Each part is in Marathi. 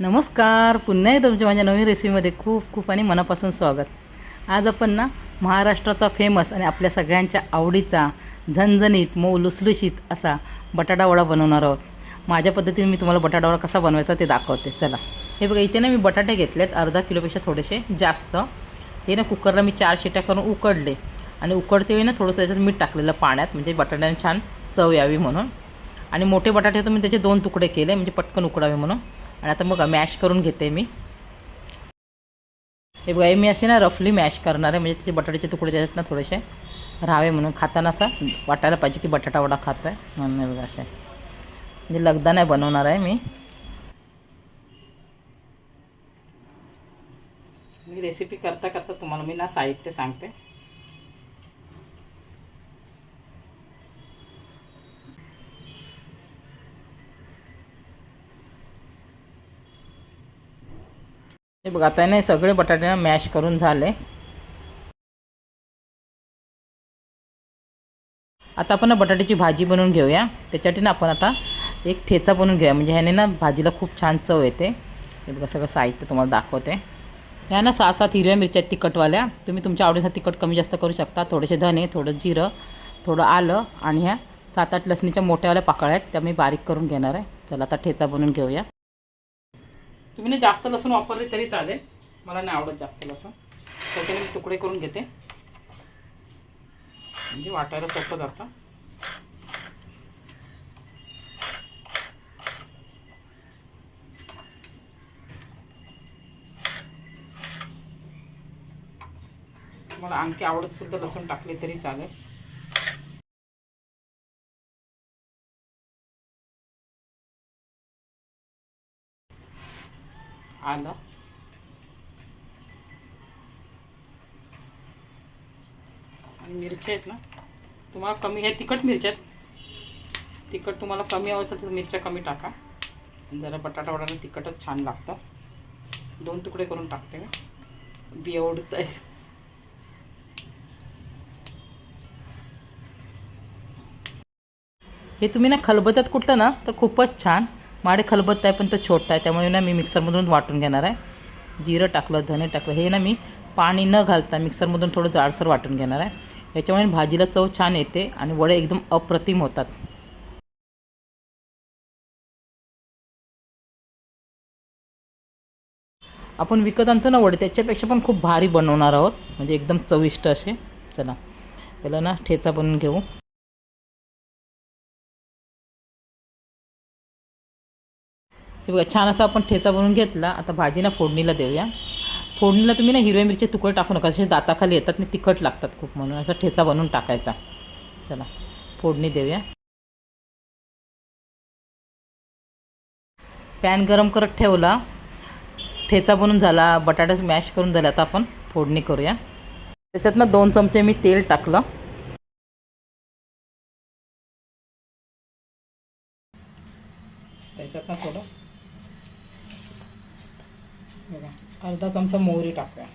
नमस्कार. पुन्हा एकदा तुमच्या माझ्या नवीन रेसिपीमध्ये खूप खूप आणि मनापासून स्वागत. आज आपण ना महाराष्ट्राचा फेमस आणि आपल्या सगळ्यांच्या आवडीचा झणझणीत मऊ लुसलुशीत असा बटाटा वडा बनवणार आहोत. माझ्या पद्धतीने मी तुम्हाला बटाटा वडा कसा बनवायचा ते दाखवते. चला. हे बघा इथे ना मी बटाटे घेतलेत अर्धा किलोपेक्षा थोडेसे जास्त. हे ना कुकरला मी चार शिट्या करून उकडले. आणि उकडते वेळी ना थोडंसं त्याच्यात मीठ टाकलेलं पाण्यात म्हणजे बटाट्याने छान चव यावी म्हणून. आणि मोठे बटाटे तर मी त्याचे दोन तुकडे केले म्हणजे पटकन उकडावे म्हणून. आणि आता बघा मॅश करून घेते मी. हे बघा हे मी असे ना रफली मॅश करणार आहे. म्हणजे त्याचे बटाट्याचे तुकडे त्याच्यात ना थोडेसे राहावे म्हणून. खाताना असा वाटायला पाहिजे की बटाटा वडा खात आहे म्हणून बघा असे. म्हणजे लगदा नाही बनवणार आहे मी. रेसिपी करता करता तुम्हाला मी ना साहित्य सांगते. हे बघा आता नाही सगळे बटाटे मॅश करून झाले. आता आपण ना बटाट्याची भाजी बनवून घेऊया. त्याच्यासाठी ना आपण आता एक ठेचा बनवून घेऊया. म्हणजे ह्याने ना भाजीला खूप छान चव येते. हे बघा सगळं साहित्य तुम्हाला दाखवते. ह्या ना सहा सात हिरव्या मिरच्या तिखटवाल्या. तुम्ही तुमच्या आवडीसाठी तिखट कमी जास्त करू शकता. थोडेसे धने थोडं जिरं थोडं आलं आणि ह्या सात आठ लसणीच्या मोठ्यावाल्या पाकळ्या आहेत. त्या मी बारीक करून घेणार आहे. चला आता ठेचा बनवून घेऊया. तुम्ही ना जास्त लसूण वापरले तरी चालेल. मला नाही आवडत जास्त लसूण. त्याच्याने मी तुकडे करून घेते. म्हणजे वाटायला सोपं जातं. मला आणखी आवडत सुद्धा लसूण टाकले तरी चालेल. आलं. आणि मिरच्या आहेत ना तुम्हाला कमी हे तिखट मिरच्या आहेत. तिखट तुम्हाला कमी हवं असेल तर मिरच्या कमी टाका. जरा बटाटा वडाला तिखटच छान लागतं. दोन तुकडे करून टाकते मी. बिया उडत आहेत. हे तुम्ही ना खलबत्यात कुठलं ना तर खूपच छान. माडे खलबत्त आहे पण तो छोटा आहे. त्यामुळे ना मी मिक्सरमधून वाटून घेणार आहे. जिरं टाकलं धने टाकलं हे ना मी पाणी न घालता मिक्सरमधून थोडं जाडसर वाटून घेणार आहे. याच्यामुळे भाजीला चव छान येते आणि वडे एकदम अप्रतिम होतात. आपण विकत आणतो ना वडे त्याच्यापेक्षा पण खूप भारी बनवणार आहोत. म्हणजे एकदम चविष्ट असे. चला पहिला ना ठेचा बनवून घेऊ. हे बघा छान असा आपण ठेचा बनवून घेतला. आता भाजीना फोडणीला देऊया. फोडणीला तुम्ही ना हिरव्या मिरचे तुकडे टाकू नका जसे दाताखाली येतात आणि तिखट लागतात खूप म्हणून. असा ठेचा बनवून टाकायचा. चला फोडणी देऊया. पॅन गरम करत ठेवला. ठेचा बनून झाला बटाटा मॅश करून झाला. आता आपण फोडणी करूया. त्याच्यात ना दोन चमचे मी तेल टाकलं. त्याच्यात ना थोडं बघा अर्धा चमचा मोहरी टाकूया.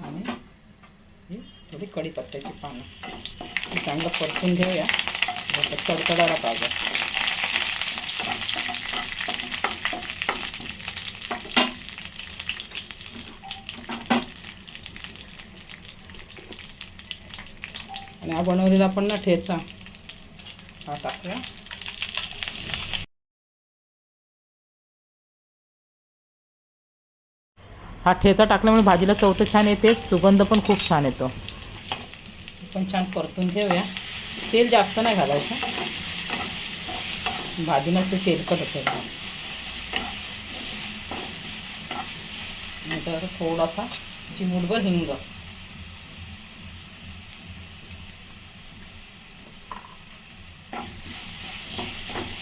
आणि ही थोडी कढीपत्त्याची पानं. ही चांगलं परतून घेऊया. जसं कडकडायला पाहिजे. आणि हा बनवलेला पण ना ठेचा हा टाकूया. हा ठेचा टाकल्यामुळे भाजीला चव तर छान येते सुगंध पण खूप छान येतो. पण छान परतून घेऊया तेल जास्त नाही घालायचं. भाजीनं ते तेलकट असेल नंतर थोडासा चिमूटभर हिंग.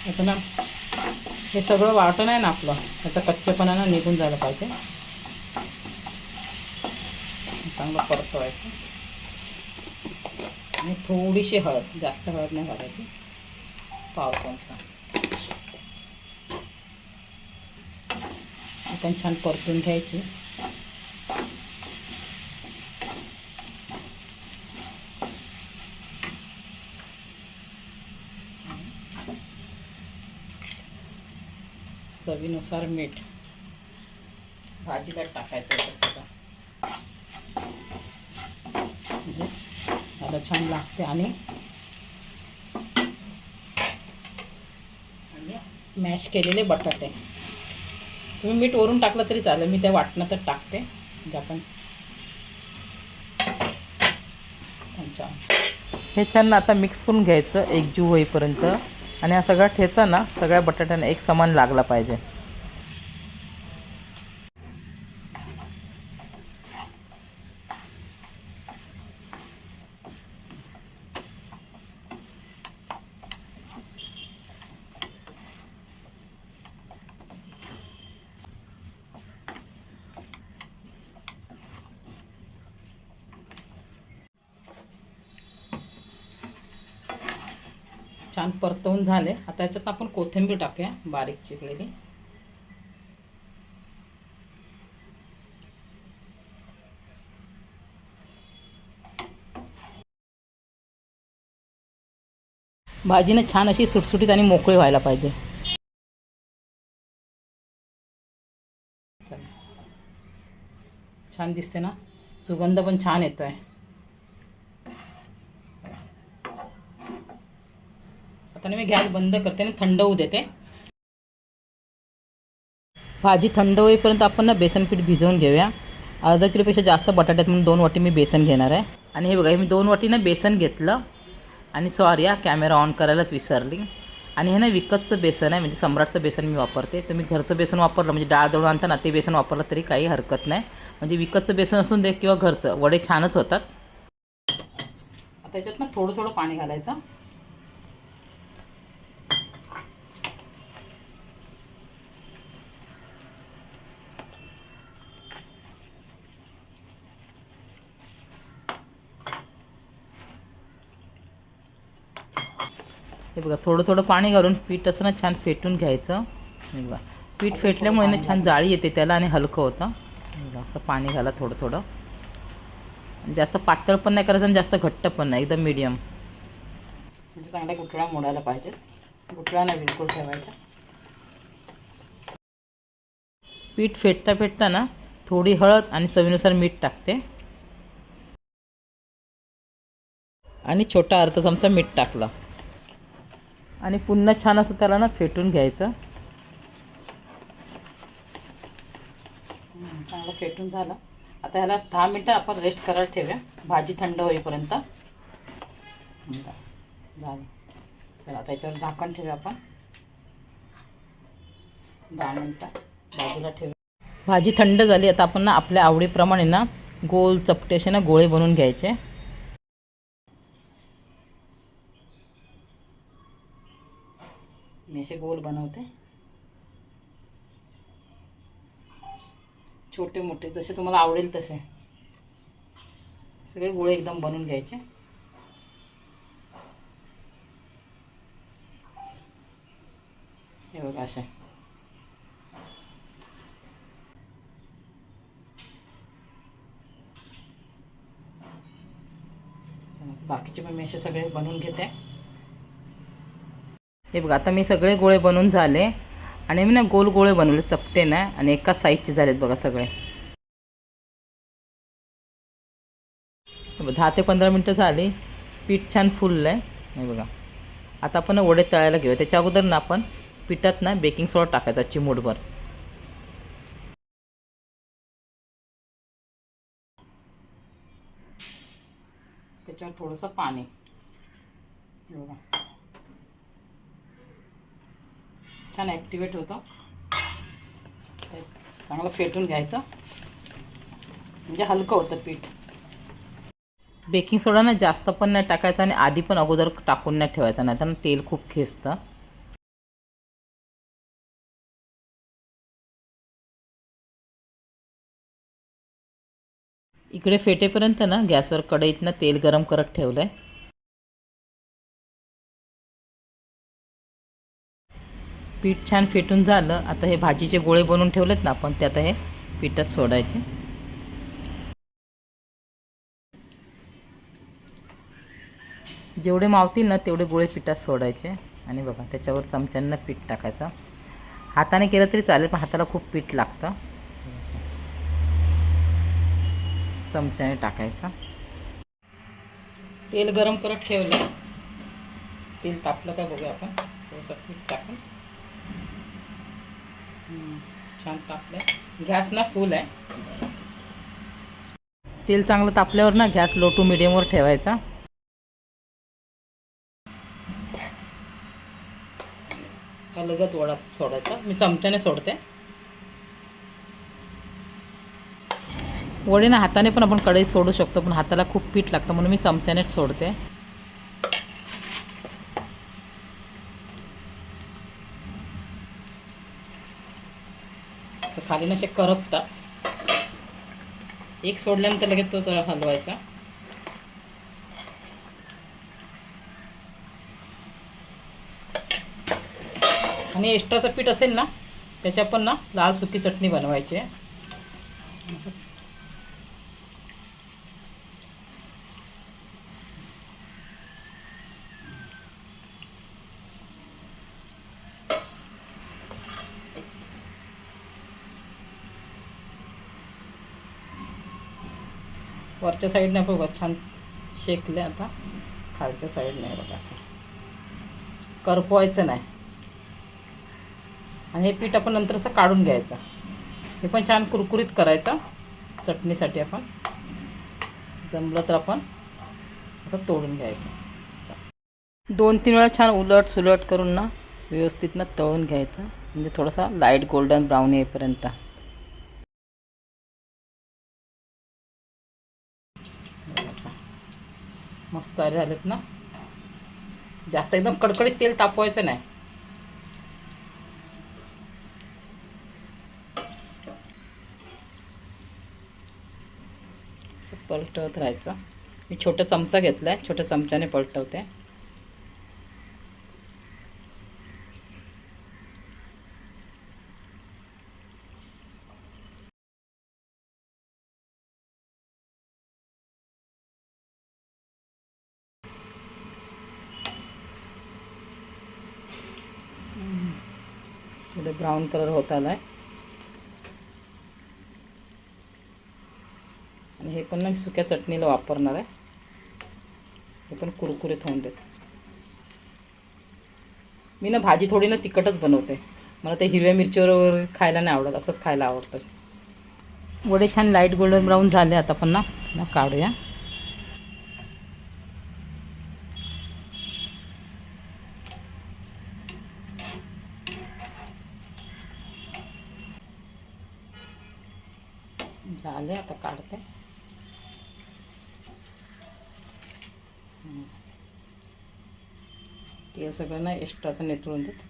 आता ना हे सगळं वाटण आहे ना आपलं आता कच्चेपणा निघून जायला पाहिजे. चांगलं परतवायचं. आणि थोडीशी हळद जास्त हळद नाही घालायची. पाव चमचा. आपण छान परतून घ्यायची. चवीनुसार मीठ. भाजीला टाकायचं आहे सगळं म्हणजे त्याला छान लागते आणि. मॅश केलेले बटाटे. तुम्ही मीठ वरून टाकलं तरी चालेल मी त्या वाटणातच टाकते. म्हणजे आपण हे छान आता मिक्स करून घ्यायचं एकजीव होईपर्यंत. आणि हा सगळा ठेचा ना सगळ्या बटाट्यांना एक समान लागला पाहिजे. छान परतवून झाले. आता याच्यात आपण कोथिंबीर टाकूया बारीक चिरलेली. भाजीने छान अशी सुटसुटीत आणि मोकळी व्हायला पाहिजे. छान दिसते ना? सुगंध पण छान येतोय. आता मी गॅस बंद करते आणि थंड होऊ देते. भाजी थंड होईपर्यंत आपण ना बेसन पीठ भिजवून घेऊया. अर्धा किलोपेक्षा जास्त बटाट्यात म्हणून दोन वाटी मी बेसन घेणार आहे. आणि हे बघा हे मी दोन वाटी ना बेसन घेतलं. आणि सॉरी या कॅमेरा ऑन करायलाच विसरली. आणि हे ना विकतचं बेसन आहे म्हणजे सम्राटचं बेसन मी वापरते. तुम्ही घरचं बेसन वापरलं म्हणजे डाळ दळून आणताना ते बेसन वापरलं तरी काही हरकत नाही. म्हणजे विकतचं बेसन असून दे किंवा घरचं वडे छानच होतात. आता याच्यात ना थोडं थोडं पाणी घालायचं. हे बघा थोडं थोडं पाणी घालून पीठ असं ना छान फेटून घ्यायचं. हे बघा पीठ फेटल्यामुळे ना छान जाळी येते त्याला आणि हलकं होतं. बघा, असं पाणी घाला थोडं थोडं जास्त पातळ पण नाही करायचं आणि जास्त घट्ट पण नाही एकदम मिडियम म्हणजे चांगल्या गुठळ्या मोडायला पाहिजेत. गुठळ्या नाही बिलकुल ठेवायच्या. पीठ फेटता फेटता ना थोडी हळद आणि चवीनुसार मीठ टाकते. आणि छोटा अर्धा चमचा मीठ टाकलं. आणि पुन्हा छान असं त्याला ना फेटून घ्यायचं. चांगलं फेटून झालं. आता ह्याला दहा मिनटं आपण रेस्ट करायला ठेवूया. भाजी थंड होईपर्यंत. झालं. चला त्याच्यावर झाकण ठेवूया आपण. दहा मिनटं बाजूला ठेवूया. भाजी थंड झाली. आता आपण ना आपल्या आवडीप्रमाणे ना गोल चपटे असे ना गोळे बनवून घ्यायचे. असे गोल बनवते. छोटे मोठे जसे तुम्हाला आवडेल तसे. सगळे गोळे एकदम बनवून घ्यायचे. हे बघा असे. बाकीचे पण मी असे सगळे बनवून घेते. हे बघा आता मी सगळे गोळे बनवून झाले आणि मी ना गोल गोळे बनवले चपटे ना आणि एका साईजचे झालेत बघा सगळे. दहा ते पंधरा मिनटं झाली. पीठ छान फुललं आहे हे बघा. आता आपण वडे तळायला घेऊया. त्याच्या अगोदर ना आपण पिठात ना बेकिंग सोडा टाकायचा चिमूटभर. त्याच्यावर थोडंसं पाणी. बघा. छान ॲक्टिवेट होतं. चांगलं फेटून घ्यायचं. म्हणजे हलकं होतं पीठ. बेकिंग सोडा ना जास्त पण नाही टाकायचा आणि आधी पण अगोदर टाकून नाही ठेवायचा नाही तर तेल खूप खेचतं इकडे फेटेपर्यंत ना गॅसवर कढईतनं तेल गरम करत ठेवलं आहे पीठ छान फेटून झालं. आता हे भाजीचे गोळे बनवून ठेवलेत ना आपण ते आता हे पिठात सोडायचे. जेवढे मावतील ना तेवढे गोळे पिठात सोडायचे. आणि बघा त्याच्यावर चमच्यांना पीठ टाकायचं. हाताने केलं तरी चालेल पण हाताला खूप पीठ लागतं. चमच्याने टाकायचं. तेल गरम करत ठेवलं. तेल तापलं का बघूया आपण. थोडंसं पीठ टाकून. छान तापलं गॅस ना फुल आहे. तेल चांगलं तापल्यावर ना गॅस लो टू मिडियमवर ठेवायचा. अलगत वडा सोडायचा. मी चमच्याने सोडते. वडीनं हाताने पण आपण कढईत सोडू शकतो पण हाताला खूप पीठ लागतं म्हणून मी चमच्यानेच सोडते. खाली नसे करपतात एक सोडल्यानंतर लगेच तो जरा हलवायचा. आणि एक्स्ट्राचं पीठ असेल ना त्याच्या पण ना लाल सुकी चटणी बनवायची असं. वरच्या साईडने बघा छान शेकले आता. खालच्या साईडने बघा असं. करपवायचं नाही. आणि हे पीठ आपण नंतर असं काढून घ्यायचं. हे पण छान कुरकुरीत करायचं. चटणीसाठी आपण. जमलं तर आपण असं तोडून घ्यायचं. दोन तीन वेळा छान उलट सुलट करून ना व्यवस्थित ना तळून घ्यायचं. म्हणजे थोडासा लाइट गोल्डन ब्राऊन येईपर्यंत असं. मस्त झालेत ना. जास्त एकदम कडकडीत तेल तापवायचं नाही. पलटवत राहायचं. मी छोटा चमचा घेतला आहे छोट्या चमच्याने पलटवते थोडे ब्राऊन कलर होत आला आहे आणि हे पण ना मी सुक्या चटणीला वापरणार आहे. हे पण कुरकुरीत होऊन देत. मी ना भाजी थोडी ना तिखटच बनवते. मला ते हिरव्या मिरचीवर वगैरे खायला नाही आवडत असंच खायला आवडतं. वडे छान लाइट गोल्डन ब्राऊन झाले आता पण ना ना काढूया झाले आता काढते. हम्म. ते सगळं ना एक्स्ट्राचं नेतळून देत.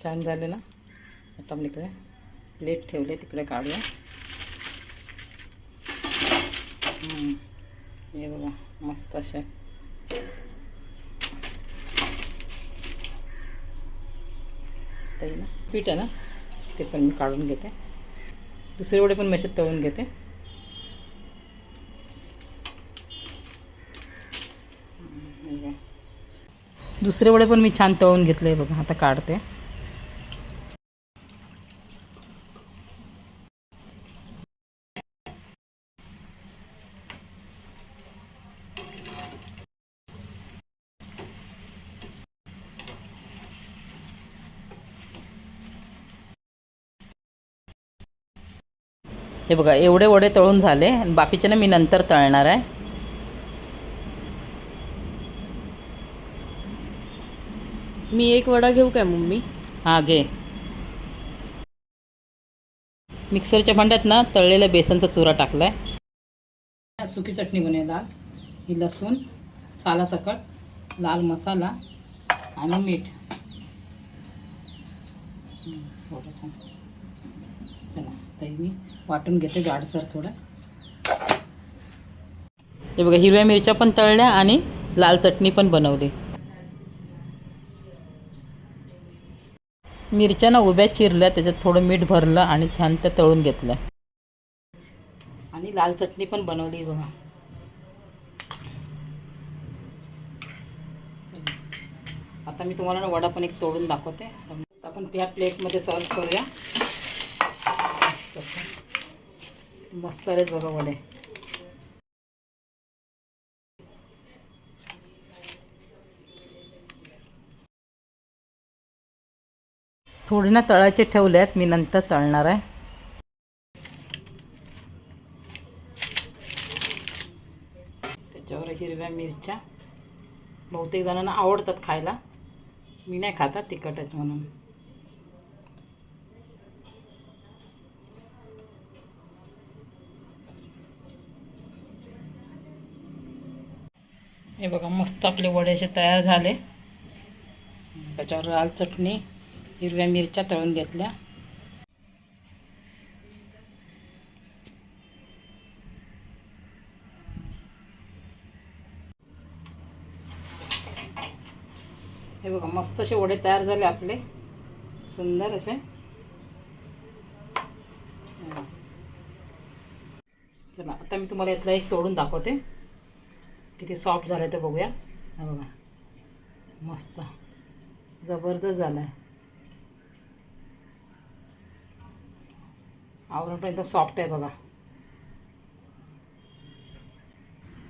छान झाले ना. आता आपण इकडे प्लेट ठेवले तिकडे काढूया. हे बघा मस्त असे ते ना पीठ आहे ना ते पण मी काढून घेते. दुसरे वडे पण मेशात तळून घेते. दुसरे वडे पण मी छान तळून घेतले बघा आता काढते. हे बघा एवढे वडे तळून झाले. आणि बाकीचे ना मी नंतर तळणार आहे. मी एक वडा घेऊ काय मम्मी? हा घे. मिक्सरच्या भांड्यात ना तळलेल्या बेसनचा चुरा टाकलाय. सुकी चटणी बनवूया लाल ही लसूण सालासकट लाल मसाला आणि मीठ. चला तर मी. वाटून घेते जाडसर थोडं. हे बघा हिरव्या मिरच्या पण तळल्या आणि लाल चटणी पण बनवली. मिरच्या ना उभ्या चिरल्या त्याच्यात थोडं मीठ भरलं आणि छान त्या तळून घेतल्या. आणि लाल चटणी पण बनवली बघा. आता मी तुम्हाला ना वडा पण एक तोडून दाखवते. आता आपण ह्या प्लेटमध्ये सर्व करूया. तसं. मस्त आलेत बघा वडे. थोडी ना तळाचे ठेवले आहेत मी नंतर तळणार आहे. त्याच्यावर हिरव्या मिरच्या. बहुतेक जणांना आवडतात खायला. मी नाही खातात तिखट आहेत म्हणून. हे बघा मस्त आपले वडे असे तयार झाले. त्याच्यावर लाल चटणी हिरव्या मिरच्या तळून घेतल्या. हे बघा मस्त असे वडे तयार झाले आपले. सुंदर असे. चला आता मी तुम्हाला यातला एक तोडून दाखवते. किती सॉफ्ट झालं ते बघूया. हा बघा. मस्त. जबरदस्त झालं आहे आवरण पण एकदम सॉफ्ट आहे बघा.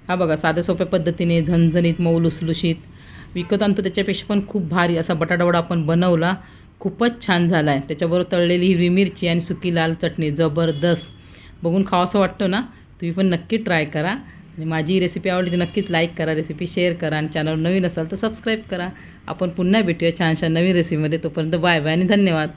हा बघा साध्या सोप्या पद्धतीने झणझणीत मऊ लुसलुशीत विकत आणतो. त्याच्यापेक्षा पण खूप भारी असा बटाटावडा आपण बनवला. खूपच छान झाला आहे त्याच्याबरोबर तळलेली हिरवी मिरची आणि सुकी लाल चटणी. जबरदस्त. बघून खावंसं वाटतं ना? तुम्ही पण नक्की ट्राय करा. म्हणजे माझी रेसिपी आवडली तर नक्कीच लाईक करा रेसिपी शेअर करा आणि चॅनल नवीन असाल तर सबस्क्राईब करा. आपण पुन्हा भेटूया छानशा नवीन रेसिपीमध्ये तोपर्यंत बाय बाय आणि धन्यवाद.